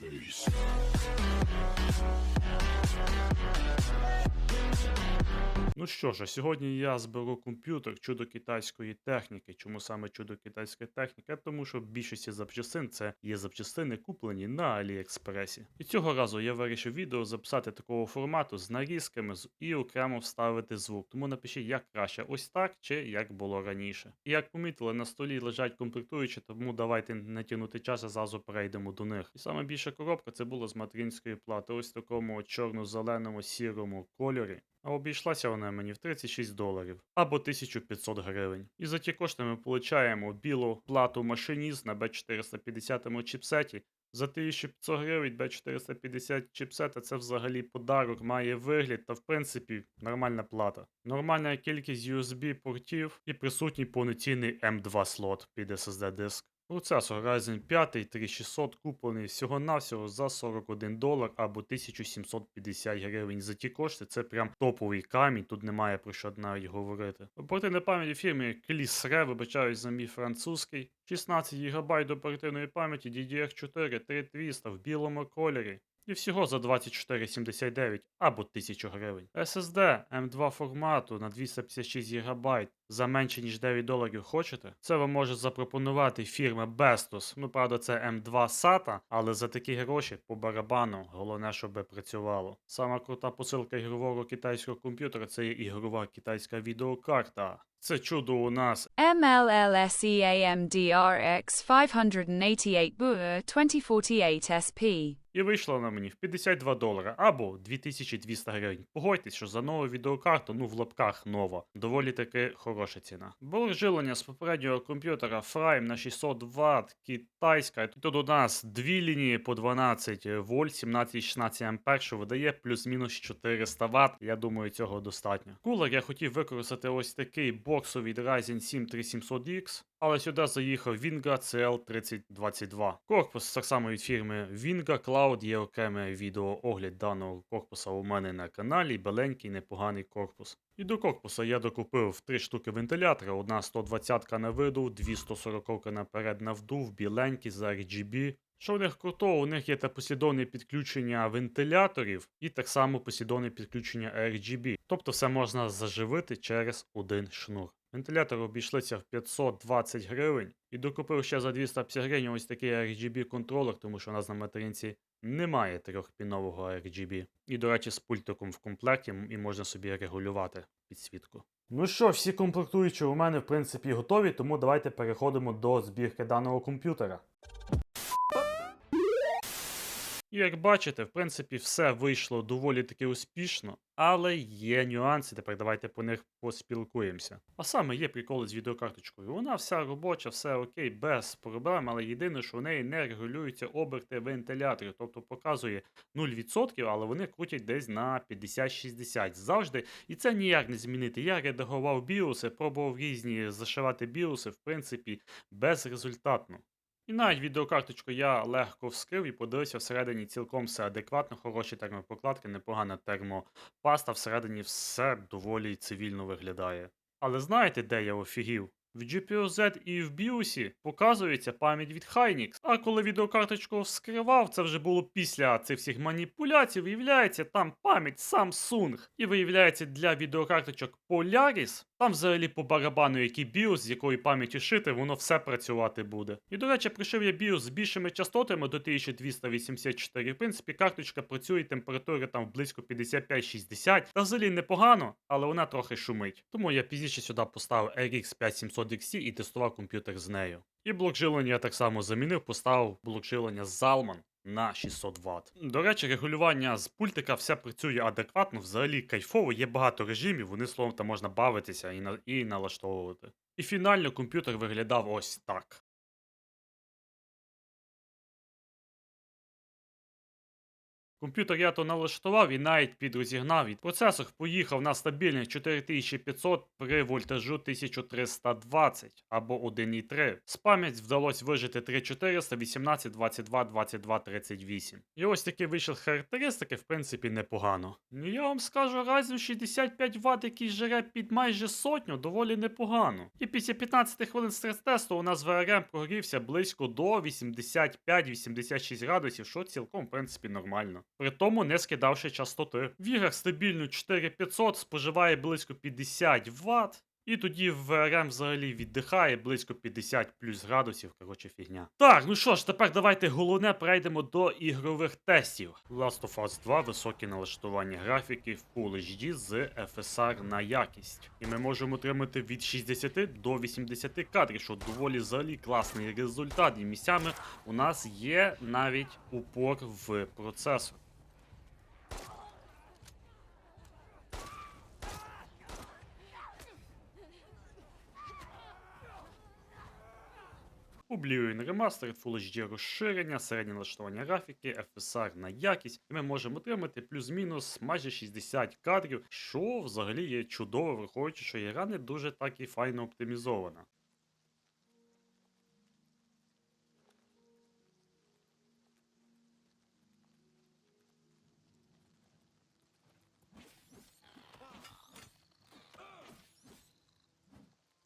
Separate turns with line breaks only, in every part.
face.
Ну що ж, а сьогодні я зберу комп'ютер чудо китайської техніки. Чому саме чудо китайської техніки? Тому що більшості запчастин це є запчастини, куплені на Аліекспресі. І цього разу я вирішив відео записати такого формату з нарізками і окремо вставити звук. Тому напишіть, як краще, ось так чи як було раніше. І як помітили, на столі лежать комплектуючі, тому давайте не тягнути час, а зразу перейдемо до них. І саме більша коробка це була з материнської плати, ось в такому чорно-зеленому сірому кольорі. А обійшлася вона мені в 36 доларів або 1500 гривень. І за ті кошти ми получаємо білу плату машиніст на B450 чіпсеті. За 1500 гривень B450 чіпсета це взагалі подарок, має вигляд та в принципі нормальна плата. Нормальна кількість USB портів і присутній повноцінний M2 слот під SSD диск. Процесор Ryzen 5 3600 куплений всього-навсього за 41 долар або 1750 гривень. За ті кошти це прям топовий камінь, тут немає про що навіть говорити. Оперативна пам'ять фірми Клісре, вибачаюсь за мій французький. 16 ГБ оперативної пам'яті DDR4 3200 в білому кольорі. І всього за 24,79 або 1000 гривень. SSD M2 формату на 256 ГБ за менше ніж 9 доларів хочете? Це вам може запропонувати фірма Bestos. Ну, правда, це M2 SATA, але за такі гроші по барабану, головне, щоб працювало. Сама крута посилка ігрового китайського комп'ютера це є ігрова китайська відеокарта. Це чудо у нас
MLLSEAMDRX 588 BUR 2048 SP.
І вийшла вона мені в 52 долара або 2200 гривень. Погодьтесь, що за нову відеокарту, ну в лапках нова, доволі таки хороша ціна. Блок жилення з попереднього комп'ютера Frame на 600 Вт, китайська. Тут у нас дві лінії по 12 вольт, 17-16 ампер, що видає плюс-мінус 400 Вт. Я думаю, цього достатньо. Кулер я хотів використати ось такий боксовий Ryzen 7 3700X. Але сюди заїхав Вінга CL3022. Корпус так само від фірми Вінга Cloud. Є окреме відеоогляд даного корпуса у мене на каналі. Беленький, непоганий корпус. І до корпуса я докупив три штуки вентилятора: одна 120 на виду, дві 140 наперед на вдув, біленькі за RGB. Що в них крутого, у них є та послідовне підключення вентиляторів і так само послідовне підключення RGB. Тобто все можна заживити через один шнур. Вентилятор обійшлися в 520 гривень і докупив ще за 250 гривень ось такий RGB контролер, тому що у нас на материнці немає трьохпінового RGB. І, до речі, з пультиком в комплекті і можна собі регулювати підсвітку. Ну що, всі комплектуючі у мене в принципі готові, тому давайте переходимо до збірки даного комп'ютера. І як бачите, в принципі, все вийшло доволі таки успішно, але є нюанси. Тепер давайте по них поспілкуємося. А саме є приколи з відеокарточкою. Вона вся робоча, все окей, без проблем, але єдине, що в неї не регулюються оберти вентиляторів, тобто показує 0%, але вони крутять десь на 50-60 завжди. І це ніяк не змінити. Я редагував біоси, пробував різні зашивати біоси, в принципі, безрезультатно. І навіть відеокарточку я легко вскрив і подивився всередині цілком все адекватно, хороші термопокладки, непогана термопаста, всередині все доволі цивільно виглядає. Але знаєте, де я офігів? В GPU-Z і в BIOS показується пам'ять від Hynix. А коли відеокарточку вскривав, це вже було після цих всіх маніпуляцій, виявляється, там пам'ять Samsung. І виявляється, для відеокарточок Polaris там взагалі по барабану, який BIOS, з якою пам'яті шити, воно все працювати буде. І до речі, пришив я BIOS з більшими частотами до 1284. В принципі, карточка працює, температури там близько 55-60. Та взагалі непогано, але вона трохи шумить. Тому я пізніше сюди поставив RX 5700 XT і тестував комп'ютер з нею. І блок жилення я так само замінив, поставив блок жилення Zalman на 600 Вт. До речі, регулювання з пультика все працює адекватно, взагалі кайфово, є багато режимів, вони словом там можна бавитися і, на, і налаштовувати. І фінально комп'ютер виглядав ось так. Комп'ютер я то налаштував і навіть підрозігнав. І процесор поїхав на стабільних 4500 при вольтажу 1320 або 1,3. З пам'ять вдалося вижити 3400, 18, 22, 22, 38. І ось такі вийшли характеристики, в принципі, непогано. Ну я вам скажу, Ryzen 65 Вт, який жере під майже сотню, доволі непогано. І після 15 хвилин стрес-тесту у нас VRM прогрівся близько до 85-86 градусів, що цілком, в принципі, нормально. При тому не скидавши частоти. В іграх стабільно 4500 споживає близько 50 Вт. І тоді VRM взагалі віддихає близько 50 плюс градусів, коротше фігня. Так, ну що ж, тепер давайте головне перейдемо до ігрових тестів. Last of Us 2, високі налаштування графіки Full HD з FSR на якість. І ми можемо отримати від 60 до 80 кадрів, що доволі взагалі класний результат. І місцями у нас є навіть упор в процесор. Oblivion Remastered, Full HD розширення, середнє налаштування графіки, FSR на якість, і ми можемо отримати плюс-мінус майже 60 кадрів, що взагалі є чудово, враховуючи, що ігра не дуже так і файно оптимізована.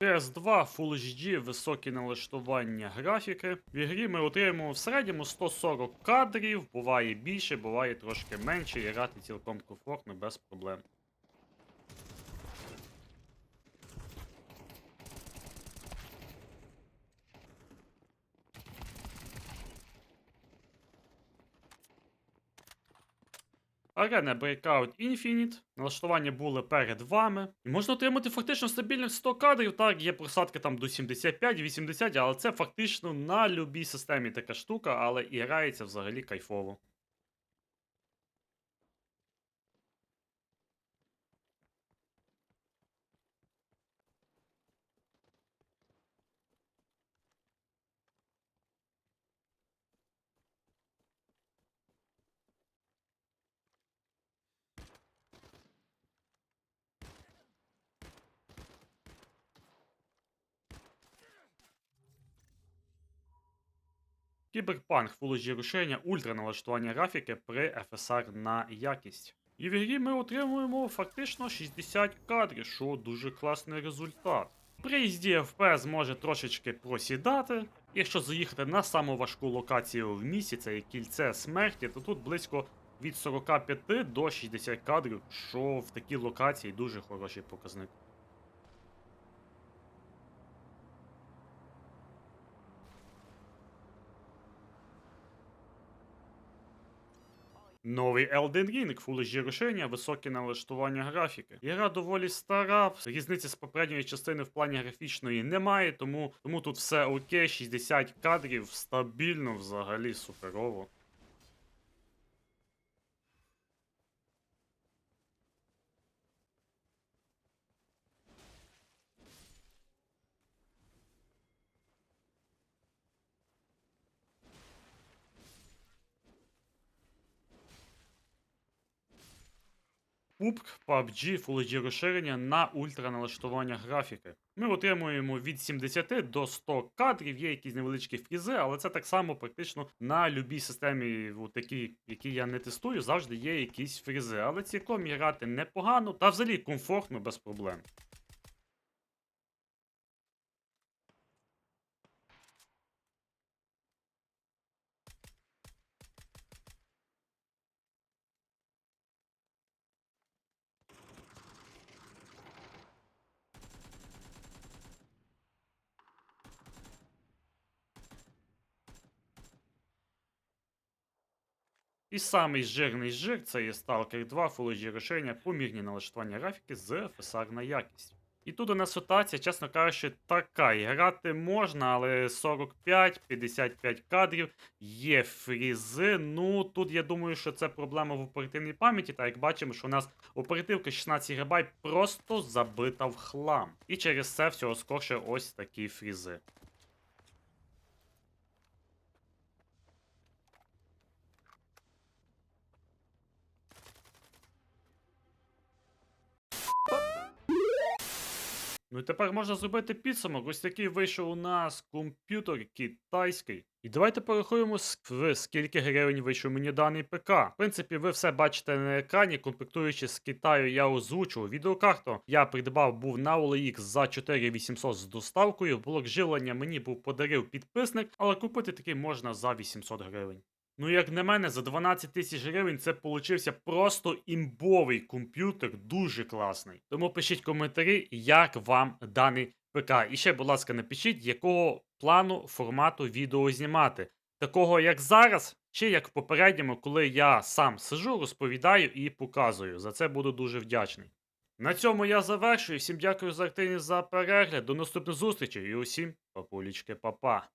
PS2 Full HD, високі налаштування графіки. В ігрі ми отримуємо в середньому 140 кадрів, буває більше, буває трошки менше, і грати цілком комфортно, без проблем. Arena Breakout Infinite. Налаштування були перед вами. І можна отримати фактично стабільних 100 кадрів. Так, є просадки там до 75-80, але це фактично на любій системі така штука, але і грається взагалі кайфово. Кіберпанк Full HD розширення ультра налаштування графіки при FSR на якість. І в ігрі ми отримуємо фактично 60 кадрів, що дуже класний результат. При їзді FPS може трошечки просідати. Якщо заїхати на саму важку локацію в місті, це кільце смерті, то тут близько від 45 до 60 кадрів, що в такій локації дуже хороший показник. Новий Elden Ring, фулежі HD розширення, високе налаштування графіки. Ігра доволі стара, різниці з попередньої частини в плані графічної немає, тому, тому тут все окей, 60 кадрів, стабільно, взагалі суперово. PUBG, PUBG Full HD розширення на ультраналаштування графіки. Ми отримуємо від 70 до 100 кадрів, є якісь невеличкі фрізи, але це так само практично на любій системі, от такі, які я не тестую, завжди є якісь фрізи. Але цілком грати непогано та взагалі комфортно без проблем. І самий жирний жир це є Stalker 2 Full HD помірні налаштування графіки з FSR на якість. І тут у нас ситуація, чесно кажучи, така. І грати можна, але 45-55 кадрів є фрізи. Ну тут я думаю, що це проблема в оперативній пам'яті. Так як бачимо, що у нас оперативка 16 ГБ просто забита в хлам. І через це всього скорше ось такі фрізи. Ну і тепер можна зробити підсумок. Ось такий вийшов у нас комп'ютер китайський. І давайте порахуємо, в скільки гривень вийшов мені даний ПК. В принципі, ви все бачите на екрані, комплектуючи з Китаю, я озвучував. Відеокарту я придбав був на OLX за 4800 з доставкою. Блок живлення мені був подарив підписник, але купити такий можна за 800 гривень. Ну, як на мене, за 12 тисяч гривень це получився просто імбовий комп'ютер, дуже класний. Тому пишіть коментарі, як вам даний ПК. І ще, будь ласка, напишіть, якого плану формату відео знімати. Такого, як зараз, чи як в попередньому, коли я сам сижу, розповідаю і показую. За це буду дуже вдячний. На цьому я завершую. Всім дякую за активність за перегляд. До наступних зустрічей і усім папулічки, папа.